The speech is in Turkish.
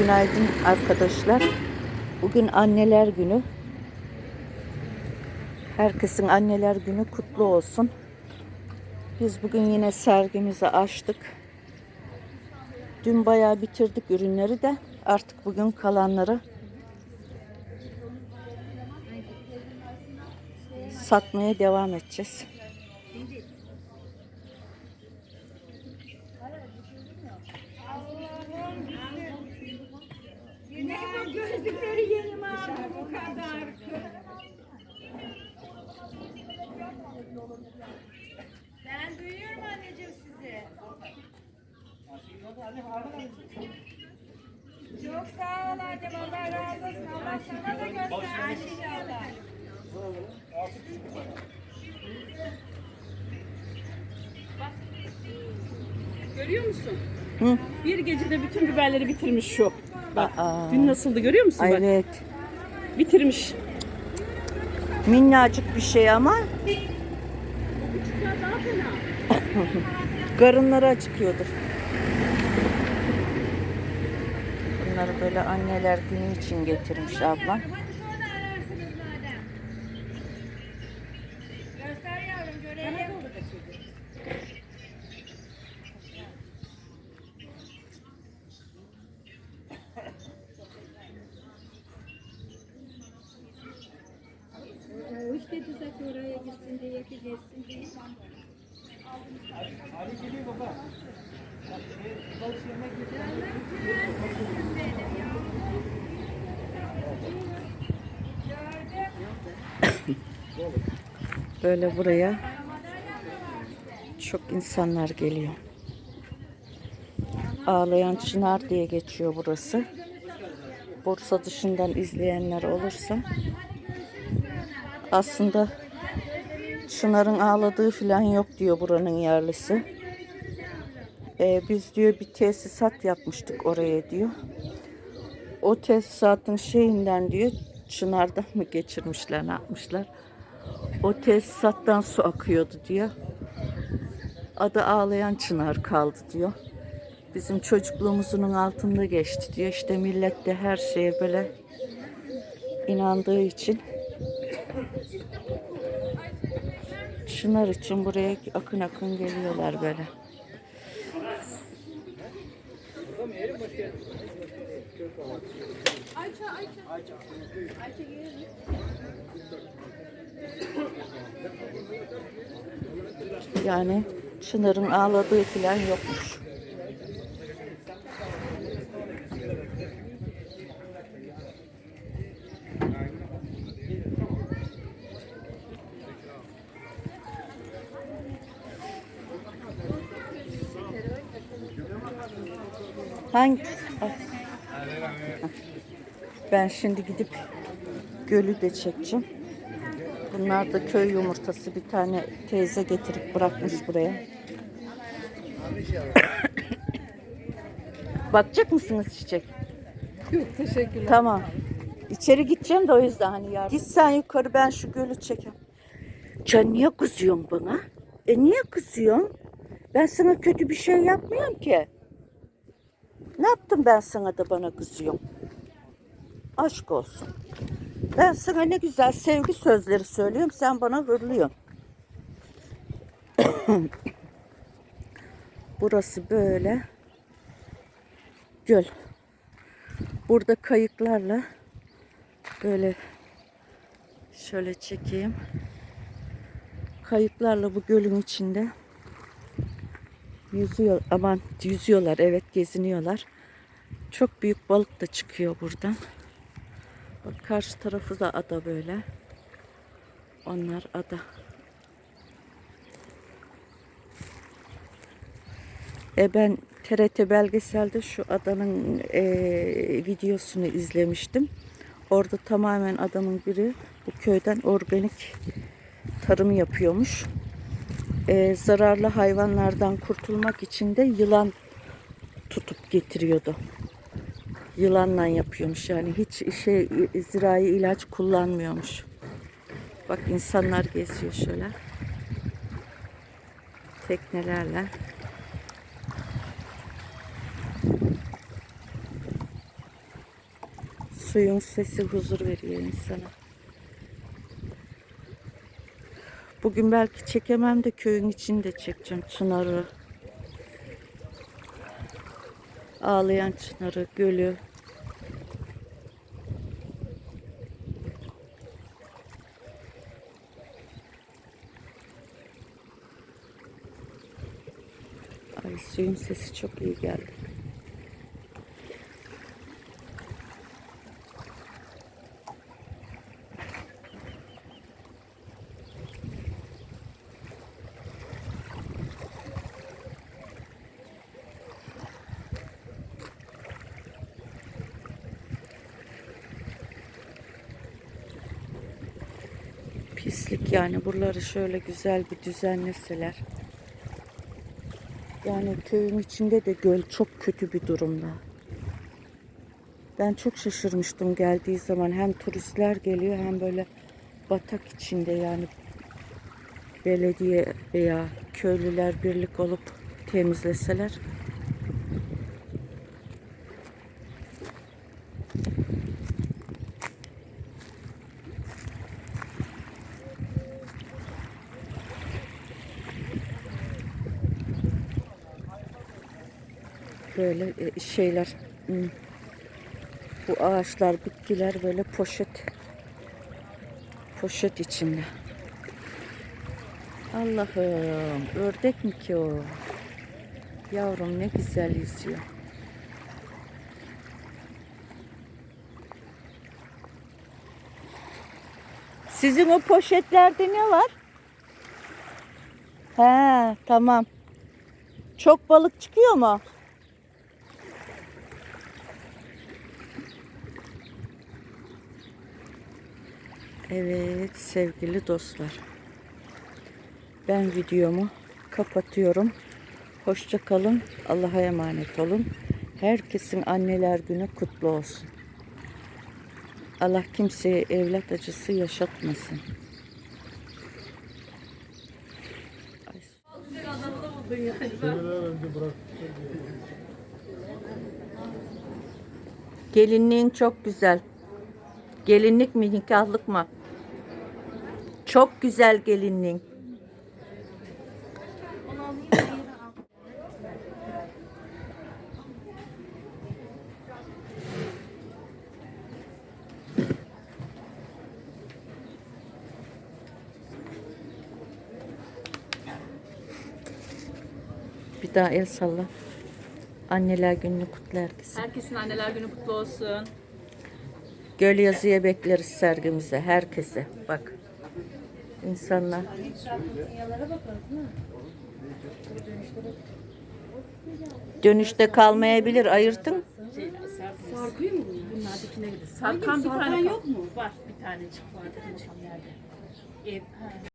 Günaydın arkadaşlar. Bugün anneler günü. Herkesin anneler günü kutlu olsun. Biz bugün yine sergimizi açtık. Dün bayağı bitirdik ürünleri de artık bugün kalanları satmaya devam edeceğiz. Gözlükleri yeni aldı bu kadar? Ben duyuyorum anneciğim sizi. Çok sağ ol annem Allah razı olsun. Allah sana da göstersin inşallah. Görüyor musun? Hı. Bir gecede bütün biberleri bitirmiş şu. Bak Aa. dün nasıldı görüyor musun? Bak, evet. bitirmiş. Minnacık bir şey ama. Karınları acıkıyordur. Bunları böyle anneler günü için getirmiş ablam. Tuzak oraya gitsin diye ki geçsin diye. Böyle buraya çok insanlar geliyor. Ağlayan Çınar diye geçiyor burası. Bursa dışından izleyenler olursa aslında Çınar'ın ağladığı falan yok diyor buranın yerlisi. Ee, biz diyor bir tesisat yapmıştık oraya diyor. O tesisatın şeyinden diyor Çınar'dan mı geçirmişler ne yapmışlar. O tesisattan su akıyordu diyor. Adı ağlayan çınar kaldı diyor. Bizim çocukluğumuzun altında geçti diyor. İşte millet de her şeye böyle inandığı için çınar için buraya akın akın geliyorlar böyle. Yani Çınar'ın ağladığı falan yokmuş. Hangi? Ay. Ben şimdi gidip gölü de çekeceğim. Bunlar da köy yumurtası bir tane teyze getirip bırakmış buraya. Bakacak mısınız çiçek? Yok teşekkürler. Tamam. İçeri gideceğim de o yüzden hani yardım. Git sen yukarı ben şu gölü çekeyim. Can niye kızıyorsun bana? E niye kızıyorsun? Ben sana kötü bir şey yapmıyorum ki. Ne yaptım ben sana da bana kızıyorsun? Aşk olsun. Ben sana ne güzel sevgi sözleri söylüyorum. Sen bana hırlıyorsun. Burası böyle göl. Burada kayıklarla böyle şöyle çekeyim. Kayıklarla bu gölün içinde yüzüyor aman yüzüyorlar evet geziniyorlar. Çok büyük balık da çıkıyor buradan. Bak karşı tarafı da ada böyle. Onlar ada. E ben TRT belgeselde şu adanın e, videosunu izlemiştim. Orada tamamen adamın biri bu köyden organik tarım yapıyormuş. E, zararlı hayvanlardan kurtulmak için de yılan tutup getiriyordu. Yılanla yapıyormuş yani hiç şey zirai ilaç kullanmıyormuş. Bak insanlar geziyor şöyle. Teknelerle. Suyun sesi huzur veriyor insana. Bugün belki çekemem de köyün içinde çekeceğim Çınar'ı. Ağlayan Çınar'ı, gölü. Ay suyun sesi çok iyi geldi. Pislik yani buraları şöyle güzel bir düzenleseler. Yani köyün içinde de göl çok kötü bir durumda. Ben çok şaşırmıştım geldiği zaman. Hem turistler geliyor hem böyle batak içinde yani belediye veya köylüler birlik olup temizleseler. Böyle e, şeyler hmm, bu ağaçlar bitkiler böyle poşet poşet içinde. Allah'ım ördek mi ki o? Yavrum ne güzel yüzüyor. Sizin o poşetlerde ne var? He tamam. Çok balık çıkıyor mu? Evet sevgili dostlar. Ben videomu kapatıyorum. Hoşça kalın. Allah'a emanet olun. Herkesin anneler günü kutlu olsun. Allah kimseye evlat acısı yaşatmasın. Gelinliğin çok güzel. Gelinlik mi nikahlık mı? Çok güzel gelinliğin. Bir daha el salla. Anneler gününü kutlu herkese. Herkesin anneler günü kutlu olsun. Göl yazıya bekleriz sergimize herkese. Bak. İnsanlar. Dönüşte kalmayabilir. Ayırtın. Sarkıyor mu bunlar? Dikine gidiyor. Sarkan bir tane yok mu? Var bir tanecik var. Ev.